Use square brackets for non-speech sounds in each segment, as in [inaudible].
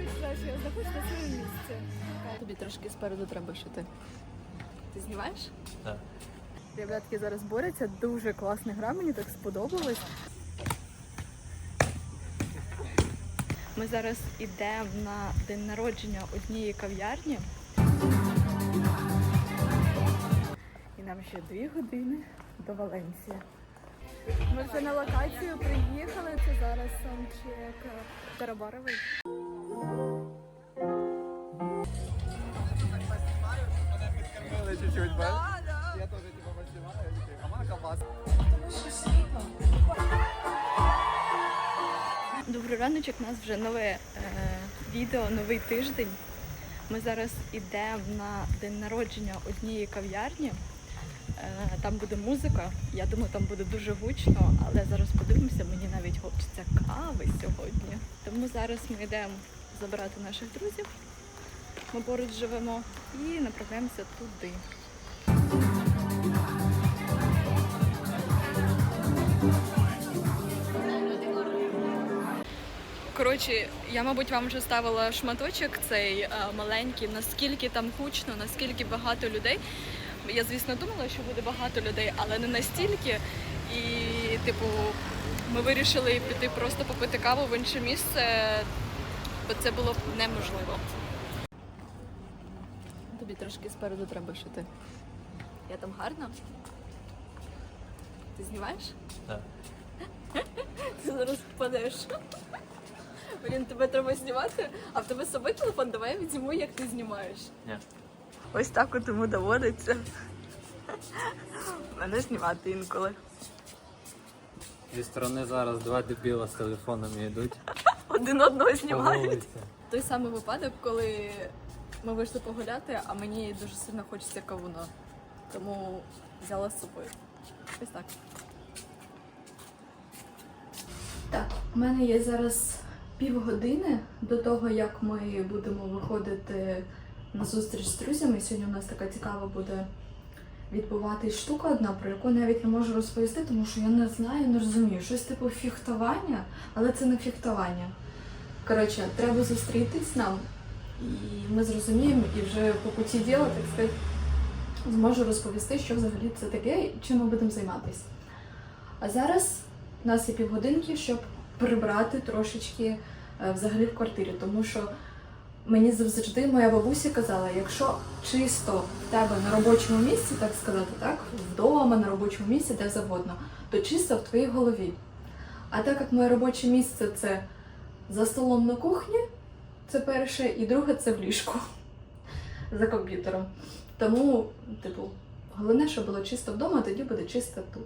відчуваю, що я знаходжусь на своєму місці. Тобі трошки спереду треба шити. Ти знімаєш? Так. Ребятки зараз борються, дуже класна гра, мені так сподобалось. Ми зараз йдемо на день народження однієї кав'ярні. І нам ще дві години до Валенсії. Ми вже на локацію приїхали. Це зараз саундчек Тарабаровий. Я тоже типа. Добрий раночок, у нас вже нове е, відео, новий тиждень. Ми зараз йдемо на день народження однієї кав'ярні. Е, там буде музика. Я думаю, там буде дуже гучно, але зараз подивимося, мені навіть хочеться кави сьогодні. Тому зараз ми йдемо забирати наших друзів. Ми поруч живемо і направляємося туди. Коротше, я, мабуть, вам вже ставила шматочок цей е, маленький, наскільки там гучно, наскільки багато людей. Я, звісно, думала, що буде багато людей, але не настільки. І, типу, ми вирішили піти просто попити каву в інше місце, бо це було б неможливо. Тобі трошки спереду треба шити. Я там гарна? Ти знімаєш? Так. Ти зараз впадеш. Блін, тебе треба знімати, а в тебе з собою телефон, давай я візьму, як ти знімаєш. Ні. Ось так от йому доводиться. Мене знімати інколи. Зі сторони зараз два дебіла з телефонами йдуть Один одного знімають. Той самий випадок, коли ми вийшли погуляти, а мені дуже сильно хочеться кавуна. Тому взяла з собою. Ось так. Так, у мене є зараз півгодини до того, як ми будемо виходити на зустріч з друзями. Сьогодні у нас така цікава буде відбуватись штука одна, про яку навіть не можу розповісти, тому що я не знаю, не розумію. Щось типу фехтування, але це не фехтування. Коротше, треба зустрітись нам, і ми зрозуміємо, і вже по путі діла, так сказати, зможу розповісти, що взагалі це таке і чим ми будемо займатися. А зараз у нас є півгодинки, щоб прибрати трошечки е, взагалі в квартирі, тому що мені завжди моя бабуся казала, якщо чисто в тебе на робочому місці, так сказати, так, вдома, на робочому місці, де завгодно, то чисто в твоїй голові. А так як моє робоче місце це за столом на кухні, це перше, і друге це в ліжку [laughs] за комп'ютером. Тому, типу, головне, щоб було чисто вдома, тоді буде чисто тут.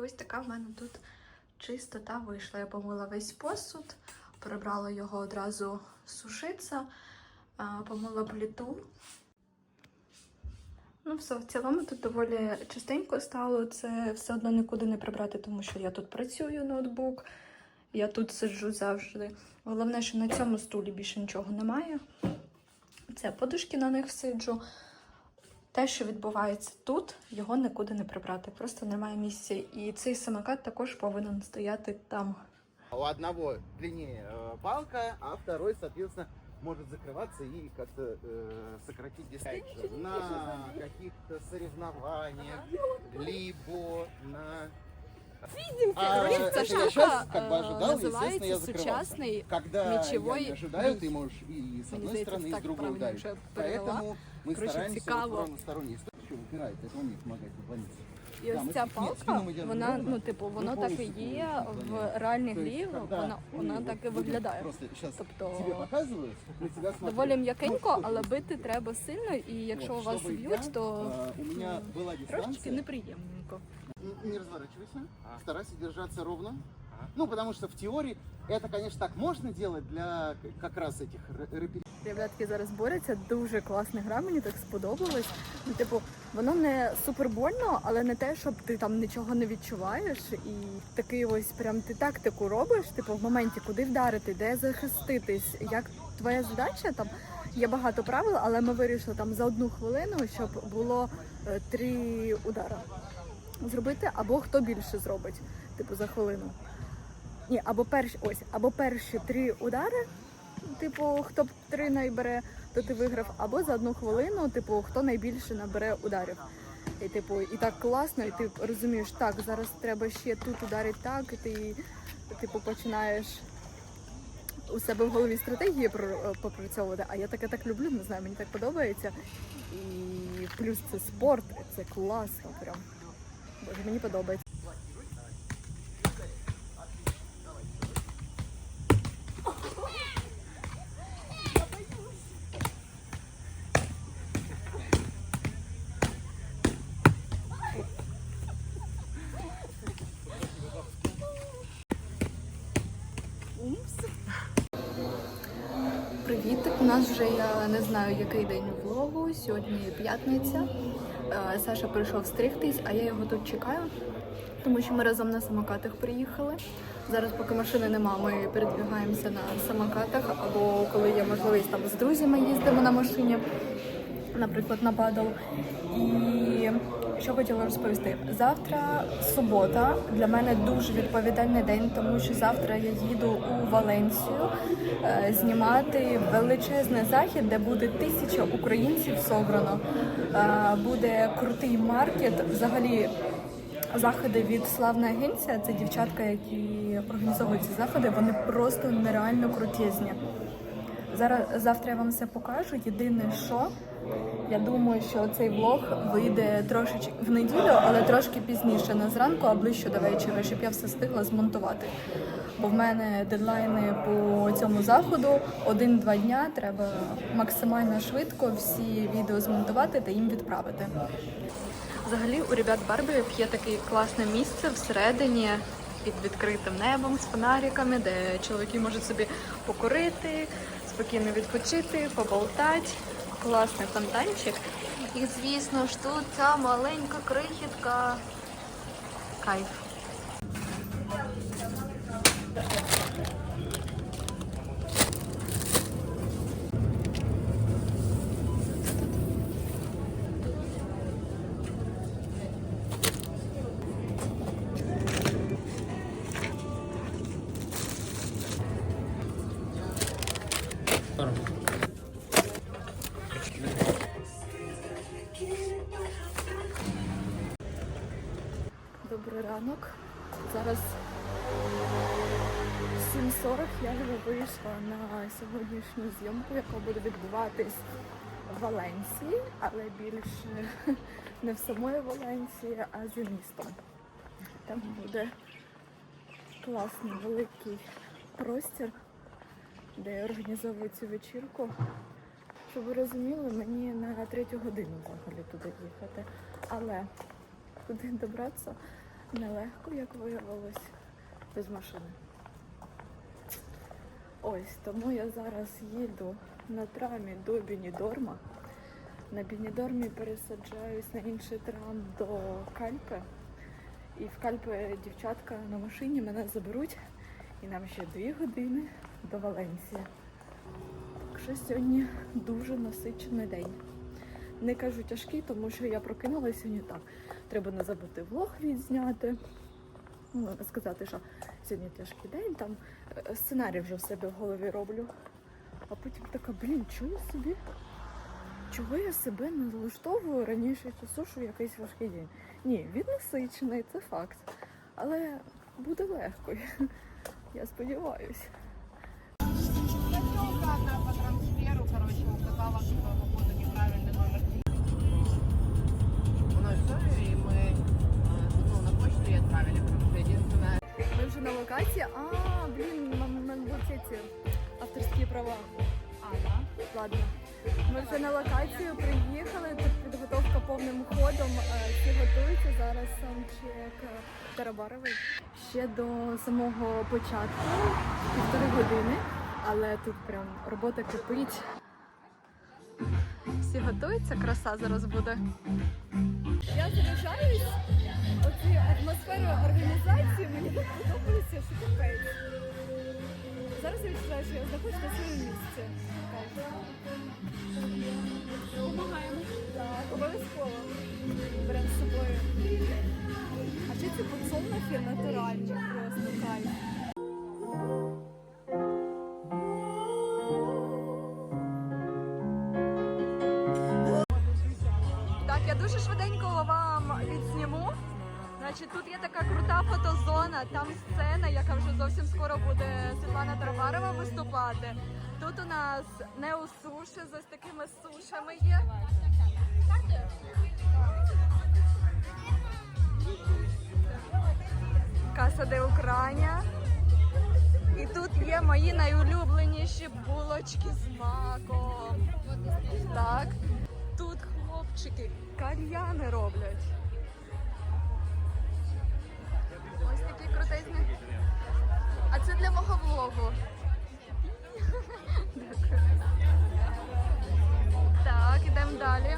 І ось така в мене тут чистота вийшла. Я помила весь посуд, прибрала його одразу сушитися, помила плиту. Ну, все, в цілому тут доволі частенько стало. Це все одно нікуди не прибрати, тому що я тут працюю ноутбук, я тут сиджу завжди. Головне, що на цьому стулі більше нічого немає. Це подушки на них сиджу Те, що відбувається тут, його нікуди не прибрати. Просто немає місця. І цей самокат також повинен стояти там. У одного длиннее э, палка, а второй, соответственно, может закрываться и как-то э, сократить дистанцию на каких-то соревнованиях, либо на А, Короче, это ця я штука щас как бы е, ожидал, естественно, називається я закрывался. сучасний Когда мечевой я не ожидаю, бій. ты можешь и с Мені одной здається, стороны, и с так другой правильно, ударить. що я перевела. Поэтому мы Короче, стараемся цікаво. вот равносторонне. Что выпирает, это умеет помогать уклониться. І Да, ось ми ця спину- палка, спину ми держимо вона, ровно, ну, типу, воно ми так і повністю є повністю в реальній То есть, грі, когда вона, мы вона вот так і будем виглядає. Просто сейчас Тобто тебе показываю, на тебя смотрю. доволі м'якенько, Ну, але что бити треба сильно, і якщо Вот, вас чтобы б'ють, я, то а, у меня была трошечки дистанция. неприємненько. Не, не разворачивайся, А. старайся держаться ровно. А. Ну, потому что в теории это, конечно, так можно делать для как раз этих р- рэперов. Ребятки зараз борються, дуже класна гра, мені так сподобалось. Ну, типу, воно не супер больно, але не те, щоб ти там нічого не відчуваєш. І такий ось прям ти тактику робиш, типу, в моменті, куди вдарити, де захиститись, як твоя задача там. Є багато правил, але ми вирішили там за одну хвилину, щоб було е, три удари зробити, або хто більше зробить, типу за хвилину. Ні, або перші ось, або перші три удари, типу, хто три найбере, то ти виграв, або за одну хвилину, типу, хто найбільше набере ударів. І типу, і так класно, і ти розумієш, так, зараз треба ще тут ударити так, і ти типу починаєш у себе в голові стратегії про- попрацьовувати. А я таке так люблю, не знаю, мені так подобається. І плюс це спорт, це класно прям. Боже, мені подобається. Привіт! У нас вже я не знаю який день влогу. Сьогодні п'ятниця. Е, Саша прийшов стригтись, а я його тут чекаю, тому що ми разом на самокатах приїхали. Зараз, поки машини нема, ми передвігаємося на самокатах, або коли є можливість там з друзями їздимо на машині, наприклад, на падал. І що хотіла розповісти? Завтра субота для мене дуже відповідальний день, тому що завтра я їду у Валенсію е, знімати величезний захід, де буде тисяча українців собрано. Е, буде крутий маркет. Взагалі заходи від славна агенція. Це дівчатка, які організовують ці заходи. Вони просто нереально крутезні. Зараз завтра я вам все покажу. Єдине, що я думаю, що цей влог вийде трошечки в неділю, але трошки пізніше, не зранку, а ближче до вечора, щоб я все встигла змонтувати. Бо в мене дедлайни по цьому заходу один-два дня. Треба максимально швидко всі відео змонтувати та їм відправити. Взагалі у ребят Барберів є таке класне місце всередині під відкритим небом з фонариками, де чоловіки можуть собі покурити, спокійно відпочити, поболтати. Класний фонтанчик. І звісно ж тут ця маленька крихітка. Кайф. Добрий ранок. Зараз 7.40 я вже вийшла на сьогоднішню зйомку, яка буде відбуватись в Валенсії, але більше [laughs] не в самої Валенсії, а за містом. Там буде класний великий простір, де я організовую цю вечірку. Щоб ви розуміли, мені на третю годину взагалі туди їхати. Але туди добратися нелегко, як виявилось, без машини. Ось тому я зараз їду на трамі до Бінідорма. На Бінідормі пересаджаюсь на інший трам до Кальпи. І в Кальпи дівчатка на машині мене заберуть. І нам ще дві години до Валенсії. Так що сьогодні дуже насичений день. Не кажу тяжкий, тому що я прокинулася сьогодні так. Треба не забути влог відзняти. Ну, сказати, що сьогодні тяжкий день, там е, сценарій вже в себе в голові роблю. А потім така, блін, чого собі? Чого я себе не залаштовую раніше часу, що якийсь важкий день? Ні, він насичений, це факт. Але буде легко. Я сподіваюся. Тёлка одна по трансферу, короче, указала, что походу неправильный номер. У нас все, и мы э, ну, на почту и отправили, потому что единственное, Ми вже на локації. А, блін, нам мабуть ці авторські права. А, да? Ладно. Ми вже на локацію приїхали, тут підготовка повним ходом. е, Всі готуються. Зараз саундчек е, Тарабаровий. Ще до самого початку півтори години, але тут прям робота кипить. Всі готуються, краса зараз буде. Я заряджаюсь оцією атмосферою організації, мені подобається, що капець. Зараз я відчуваю, що я знаходжусь на своєму місці. Допомагаємо. Так, обов'язково. Беремо з собою. А ще ці подсолнухи натуральні просто кайф. Так, я дуже відсніму. Значить, тут є така крута фотозона, там сцена, яка вже зовсім скоро буде Світлана Тарабарова виступати. Тут у нас не у суші, з ось такими сушами є. Каса де Україна. І тут є мої найулюбленіші булочки з маком. Так. Тут хлопчики кальяни роблять. Ось такі крутезні. А це для мого влогу. Дякую. Так, ідемо далі.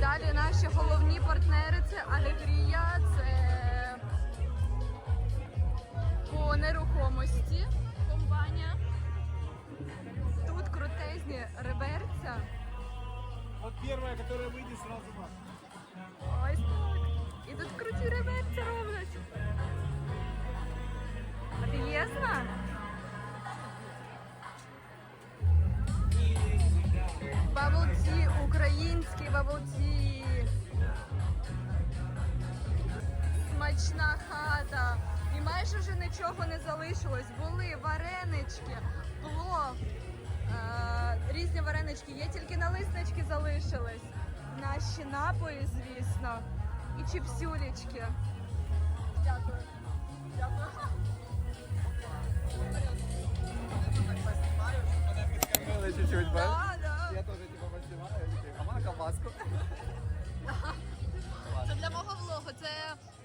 Далі наші головні партнери це Алегрія, це по нерухомості компанія. Тут крутезні реверця. Вот первая, которая выйдет сразу. Ось. І тут круті реверці роблять. Офігезно? Баблті, український баблті. Смачна хата. І майже вже нічого не залишилось. Були варенички, плов, е, різні варенички. Є тільки налиснички залишились. Наші напої, звісно. І чіпсюлечки. Дякую. Дякую. Чуть-чуть, Да, да. Я тоже типа поснимаю. А можно колбаску? [laughs] Це для мого влогу. Це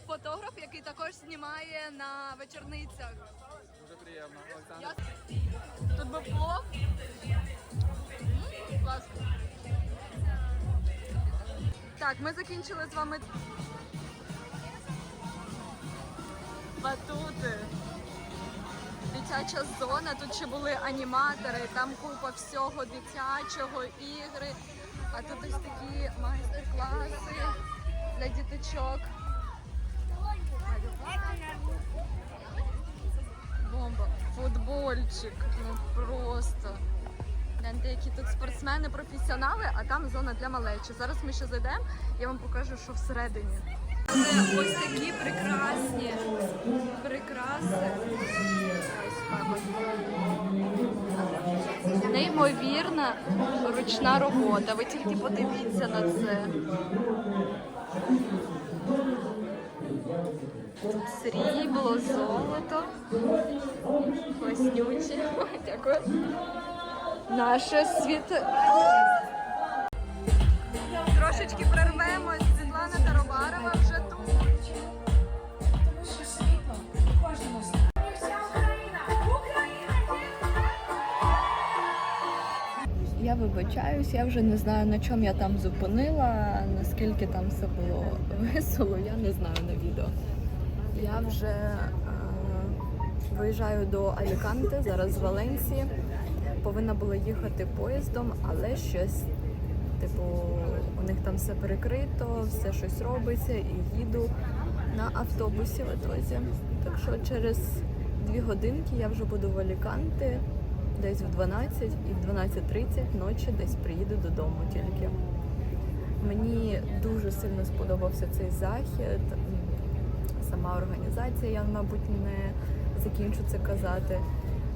фотограф, який також знімає на вечорницях. Дуже приємно. Олександр. Я... Тут був плов. М, Клас. Так, ми закінчили з вами батути. Дитяча зона, тут ще були аніматори, там купа всього дитячого, ігри. А тут ось такі майстер-класи для діточок. Бомба. Футбольчик. Ну просто. Гляньте, які тут спортсмени, професіонали, а там зона для малечі. Зараз ми ще зайдемо, я вам покажу, що всередині. Це ось такі прекрасні прикраси. Неймовірна ручна робота. Ви тільки подивіться на це. Срібло, золото. Класнючі. Дякую. Наше світ. Трошечки прервемось. Світлана Таробарова вже тут. Я вибачаюсь, я вже не знаю, на чому я там зупинила, наскільки там все було весело, я не знаю на відео. Я вже е, виїжджаю до Аліканте, зараз з Валенсії. Повинна була їхати поїздом, але щось, типу, у них там все перекрито, все щось робиться, і їду на автобусі в Атозі. Так що через дві годинки я вже буду в Аліканте, десь в 12 і в 12.30 ночі десь приїду додому тільки. Мені дуже сильно сподобався цей захід. сама організація. Я, мабуть, не закінчу це казати.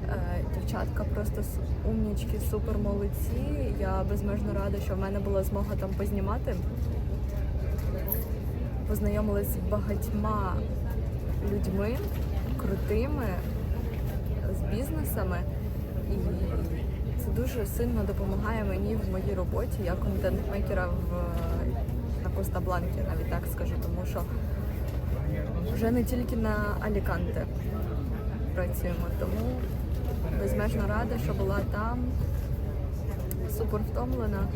Е, Дівчатка просто умнічки, супер молодці. Я безмежно рада, що в мене була змога там познімати. Познайомилась з багатьма людьми крутими, з бізнесами. І це дуже сильно допомагає мені в моїй роботі як контент-мейкера в, на Коста навіть так скажу, тому що вже не тільки на Аліканте працюємо, тому безмежно рада, що була там. Супер втомлена.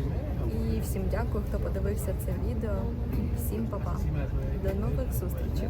І всім дякую, хто подивився це відео. Всім па-па. До нових зустрічей.